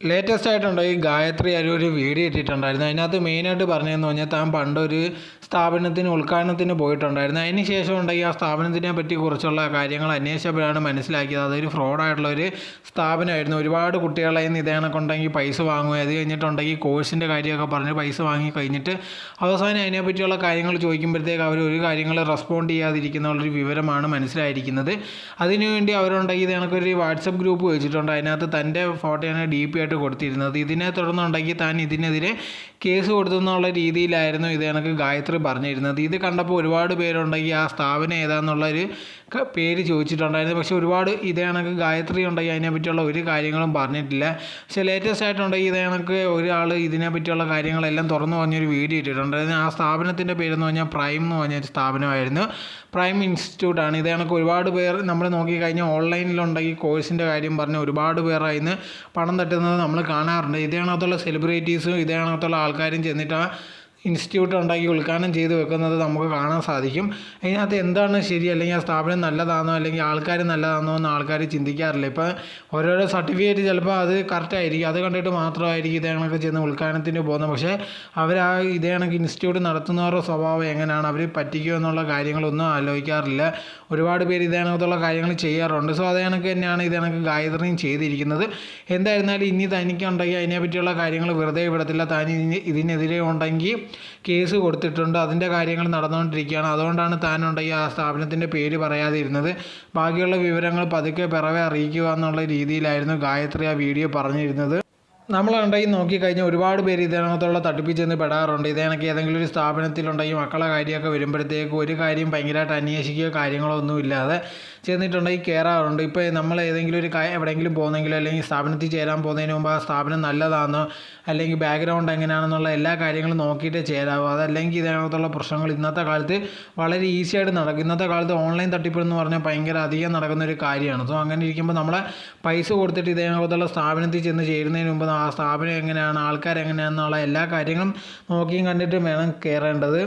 Latest ആയിട്ടുണ്ട്? ഈ ഗായത്രി ഒരു ഒരു വീഡിയോ ഇട്ടിട്ടുണ്ടായിരുന്നു. അതിനകത്ത് മെയിനായിട്ട് പറഞ്ഞതെന്ന് പറഞ്ഞാൽ താൻ പണ്ടൊരു സ്ഥാപനത്തിന് ഉദ്ഘാടനത്തിന് പോയിട്ടുണ്ടായിരുന്നു. അതിന് ശേഷം ഉണ്ടെങ്കിൽ ആ സ്ഥാപനത്തിനെ പറ്റി കുറിച്ചുള്ള കാര്യങ്ങൾ അന്വേഷിച്ചപ്പോഴാണ് മനസ്സിലാക്കിയത്. അതൊരു ഫ്രോഡായിട്ടുള്ള ഒരു സ്ഥാപനമായിരുന്നു. ഒരുപാട് കുട്ടികളെ നിന്ന് ഇതേ കണക്കുണ്ടെങ്കിൽ പൈസ വാങ്ങുക അത് കഴിഞ്ഞിട്ടുണ്ടെങ്കിൽ കോഴ്സിന്റെ കാര്യമൊക്കെ പറഞ്ഞ് പൈസ വാങ്ങി കഴിഞ്ഞിട്ട് അവസാനം അതിനെ പറ്റിയുള്ള കാര്യങ്ങൾ ചോദിക്കുമ്പോഴത്തേക്ക് അവർ ഒരു കാര്യങ്ങൾ റെസ്പോണ്ട് ചെയ്യാതിരിക്കുന്നുള്ളൊരു വിവരമാണ് മനസ്സിലായിരിക്കുന്നത്. അതിനുവേണ്ടി അവരുണ്ടെങ്കിൽ ഇത് കണക്കൊരു വാട്സപ്പ് ഗ്രൂപ്പ് വെച്ചിട്ടുണ്ട്. അതിനകത്ത് തന്റെ ഫോട്ടോയാണ് ഡി പി ആയിട്ട് കൊടുത്തിരുന്നത്. ഇതിനെ തുടർന്നുണ്ടെങ്കിൽ താൻ ഇതിനെതിരെ കേസ് കൊടുത്തു എന്നുള്ള രീതിയിലായിരുന്നു ഇത് കണക്ക് ഗായത്രി പറഞ്ഞിരുന്നത്. ഇത് കണ്ടപ്പോൾ ഒരുപാട് പേരുണ്ടെങ്കിൽ ആ സ്ഥാപനം ഏതാന്നുള്ളൊരു പേര് ചോദിച്ചിട്ടുണ്ടായിരുന്നു. പക്ഷേ ഒരുപാട് ഇത് കണക്ക് ഗായത്രി ഉണ്ടെങ്കിൽ അതിനെപ്പറ്റിയുള്ള ഒരു കാര്യങ്ങളും പറഞ്ഞിട്ടില്ല. പക്ഷേ ലേറ്റസ്റ്റ് ആയിട്ടുണ്ടെങ്കിൽ ഇത് കണക്ക് ഒരാൾ ഇതിനെപ്പറ്റിയുള്ള കാര്യങ്ങളെല്ലാം തുറന്നു പറഞ്ഞൊരു വീഡിയോ ഇട്ടിട്ടുണ്ടായിരുന്നു ആ സ്ഥാപനത്തിന്റെ പേരെന്ന് പറഞ്ഞാൽ പ്രൈം എന്ന് പറഞ്ഞൊരു സ്ഥാപനമായിരുന്നു. പ്രൈം ഇൻസ്റ്റിറ്റ്യൂട്ടാണ്. ഇത് കണക്ക് ഒരുപാട് പേർ നമ്മൾ നോക്കിക്കഴിഞ്ഞാൽ ഓൺലൈനിലുണ്ടെങ്കിൽ കോഴ്സിന്റെ കാര്യം പറഞ്ഞ് ഒരുപാട് പേർ അതിന് പണം തട്ടുന്നത് നമ്മൾ കാണാറുണ്ട്. ഇതേ സെലിബ്രിറ്റീസും ഇതേ ആൾക്കാരും ചെന്നിട്ട് ആ ഇൻസ്റ്റിറ്റ്യൂട്ട് ഉണ്ടാക്കി ഉദ്ഘാടനം ചെയ്ത് വെക്കുന്നത് നമുക്ക് കാണാൻ സാധിക്കും. അതിനകത്ത് എന്താണ് ശരി? അല്ലെങ്കിൽ ആ സ്ഥാപനം നല്ലതാണോ? അല്ലെങ്കിൽ ആൾക്കാർ നല്ലതാണോ എന്ന് ആൾക്കാർ ചിന്തിക്കാറില്ല. ഇപ്പോൾ ഓരോരോ സർട്ടിഫിക്കറ്റ് ചിലപ്പോൾ അത് കറക്റ്റ് ആയിരിക്കും. അത് കണ്ടിട്ട് മാത്രമായിരിക്കും ഇതേ കണക്ക് ചെന്ന് ഉദ്ഘാടനത്തിന് പോകുന്നത്. പക്ഷേ അവർ ആ ഇതേണക്ക് ഇൻസ്റ്റിറ്റ്യൂട്ട് നടത്തുന്നവരുടെ സ്വഭാവം എങ്ങനെയാണ്? അവർ പറ്റിക്കുമോ എന്നുള്ള കാര്യങ്ങളൊന്നും ആലോചിക്കാറില്ല. ഒരുപാട് പേര് ഇതേ കണക്കത്തുള്ള കാര്യങ്ങൾ ചെയ്യാറുണ്ട്. സോ അതേ കണക്ക് തന്നെയാണ് ഇതേണക്ക് ഗായത്രിയും ചെയ്തിരിക്കുന്നത്. എന്തായിരുന്നാലും ഇനി തനിക്കുണ്ടെങ്കിൽ അതിനെപ്പറ്റിയുള്ള കാര്യങ്ങൾ വെറുതെ വിടത്തില്ല. താൻ ഇതിനെതിരെ ഉണ്ടെങ്കിൽ കേസ് കൊടുത്തിട്ടുണ്ട്. അതിന്റെ കാര്യങ്ങൾ നടന്നുകൊണ്ടിരിക്കുകയാണ്. അതുകൊണ്ടാണ് താനുണ്ടെങ്കിൽ ആ സ്ഥാപനത്തിന്റെ പേര് പറയാതിരുന്നത്. ബാക്കിയുള്ള വിവരങ്ങൾ പതുക്കെ പിറവെ അറിയിക്കുക എന്നുള്ള രീതിയിലായിരുന്നു ഗായത്രി ആ വീഡിയോ പറഞ്ഞിരുന്നത്. നമ്മൾ ഉണ്ടെങ്കിൽ നോക്കിക്കഴിഞ്ഞാൽ ഒരുപാട് പേര് ഇതിനകത്തുള്ള തട്ടിപ്പിൽ ചെന്ന് പെടാറുണ്ട് ഇതേണക്ക് ഏതെങ്കിലും ഒരു സ്ഥാപനത്തിലുണ്ടെങ്കിൽ മക്കളെ കാര്യമൊക്കെ വരുമ്പോഴത്തേക്ക് ഒരു കാര്യം ഭയങ്കരമായിട്ട് അന്വേഷിക്കുകയോ കാര്യങ്ങളോ ഒന്നും ഇല്ലാതെ ചെന്നിട്ടുണ്ടെങ്കിൽ കയറാറുണ്ട് ഇപ്പോൾ നമ്മൾ ഏതെങ്കിലും ഒരു എവിടെയെങ്കിലും പോകുന്നെങ്കിലോ അല്ലെങ്കിൽ സ്ഥാപനത്തിൽ ചേരാൻ പോകുന്നതിന് മുമ്പ് ആ സ്ഥാപനം നല്ലതാണെന്നോ അല്ലെങ്കിൽ ബാക്ക്ഗ്രൗണ്ട് എങ്ങനെയാണെന്നുള്ള എല്ലാ കാര്യങ്ങളും നോക്കിയിട്ടേ ചേരാവൂ. അതല്ലെങ്കിൽ ഇതിനകത്തുള്ള പ്രശ്നങ്ങൾ ഇന്നത്തെ കാലത്ത് വളരെ ഈസി ആയിട്ട് നടക്കും. ഇന്നത്തെ കാലത്ത് ഓൺലൈൻ തട്ടിപ്പ് എന്ന് പറഞ്ഞാൽ ഭയങ്കര അധികം നടക്കുന്ന ഒരു കാര്യമാണ്. സോ അങ്ങനെ ഇരിക്കുമ്പോൾ നമ്മളെ പൈസ കൊടുത്തിട്ട് ഇതിനകത്തുള്ള സ്ഥാപനത്തിൽ ചെന്ന് ചേരുന്നതിന് മുമ്പ് ആ സ്ഥാപനം എങ്ങനെയാണ് ആൾക്കാർ എങ്ങനെയാണെന്നുള്ള എല്ലാ കാര്യങ്ങളും നോക്കിയും കണ്ടിട്ടും വേണം കയറേണ്ടത്